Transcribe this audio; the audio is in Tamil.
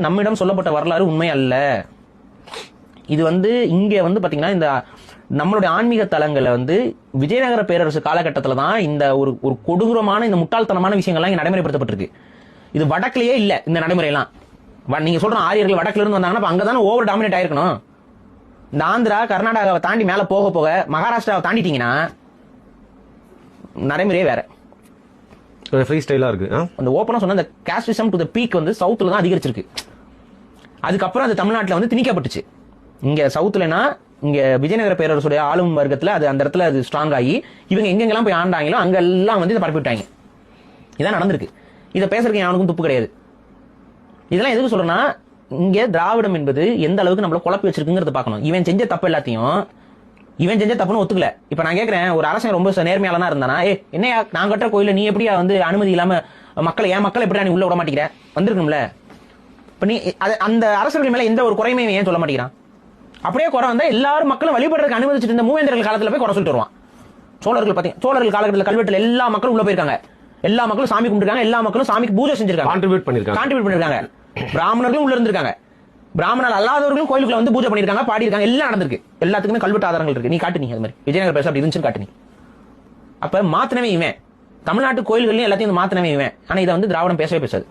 நம்மிடம் சொல்லப்பட்ட வரலாறு உண்மை அல்ல. இது வந்து இங்க வந்து பாத்தீங்கன்னா இந்த நம்மளுடைய ஆன்மீக தலங்களை வந்து விஜயநகர பேரரசு காலகட்டத்துல தான் இந்த ஒரு ஒரு கொடூரமான இந்த முட்டாள்தனமான விஷயங்கள்லாம் இங்க நடைமுறைப்படுத்தப்பட்டிருக்கு. இது வடக்குலயே இல்ல இந்த நடைமுறையெல்லாம். வ- நீங்க சொல்ற ஆரியர்கள் வடக்குல இருந்து வந்தாங்கன்னா அப்ப ஓவர் டாமினேட் ஆயிருக்கணும். இந்த ஆந்திரா கர்நாடகாவை தாண்டி மேல போக போக மகாராஷ்டிராவை தாண்டிட்டீங்கன்னா நடைமுறையே வேற. ஃப்ரீ ஸ்டைலாக இருக்குது ஆ? அந்த ஓப்பனாக சொன்ன அந்த காஸ்டிசம் டு த பீக் வந்து சவுத்தில் தான் அதிகரிச்சிருக்கு. அதுக்கப்புறம் அது தமிழ்நாட்டில் வந்து திணிக்கப்பட்டுச்சு. இங்கே சவுத்துலனா இங்கே விஜயநகர பேரரசுடைய ஆளும் வர்க்கத்தில் அது அந்த இடத்துல அது ஸ்ட்ராங் ஆகி இவங்க எங்கெங்கெல்லாம் போய் ஆண்டாங்களோ அங்கெல்லாம் வந்து இதை பரப்பி விட்டாங்க இதான் நடந்திருக்கு. இதை பேசுறதுக்கு யாருக்கும் துப்பு கிடையாது. இதெல்லாம் எதுக்கு சொல்கிறேன்னா இங்கே திராவிடம் என்பது எந்த அளவுக்கு நம்மளை குழப்பி வச்சிருக்குங்கிறத பார்க்கணும். இவன் செஞ்ச தப்பு எல்லாத்தையும் இவன் செஞ்ச தப்புன்னு ஒத்துக்கல. இப்ப நான் கேக்குறேன் ஒரு அரசன் ரொம்ப நேர்மையாளனா இருந்தானா? ஏ என்னையா நான் கட்டுற கோயில நீ எப்படியா வந்து அனுமதி இல்லாம மக்களை என் மக்களை எப்படியா நீ உள்ள விட மாட்டேங்கிற? வந்திருக்கணும்ல. இப்ப நீ அந்த அரசர்கள் மேல எந்த ஒரு குறையுமே ஏன் சொல்ல மாட்டேங்கிறான்? அப்படியே குறை வந்தா எல்லாரும் மக்களும் வழிபடுறதுக்கு அனுமதிச்சிட்டு இருந்த மூவேந்தர்கள் காலத்துல போய் குறை சொல்லிட்டு வருவான். சோழர்கள் பாத்தீங்க சோழர்கள் காலகட்டத்தில் கல்வெட்டுல எல்லா மக்களும் உள்ள போயிருக்காங்க. எல்லா மக்களும் சாமி கும்பிட்டுருக்காங்க எல்லா மக்களும் சாமிக்கு பூஜை செஞ்சிருக்காங்க. Contribute பண்ணிருக்காங்க. கான்ட்ரிபியூட் பண்ணிருக்காங்க. பிராமணர்களும் உள்ள இருந்திருக்காங்க. பிராமணர் அல்லாதவர்களும் கோயிலுக்குள்ள வந்து பூஜை பண்ணிருக்காங்க பாடிருக்காங்க எல்லாம் நடந்திருக்கு. எல்லாத்துக்குமே கல்வெட்டு ஆதாரங்கள் இருக்கு. நீ காட்டு நீ அது மாதிரி. விஜயநகர பேச அப்படி இருந்துச்சுன்னு காட்டு நீ. அப்ப மாத்தினவே இவன். தமிழ்நாட்டு கோயில்கள்லயும் எல்லாத்தையும் மாத்தினவே இவன். ஆனா இதை வந்து திராவிடம் பேசவே பேசாது.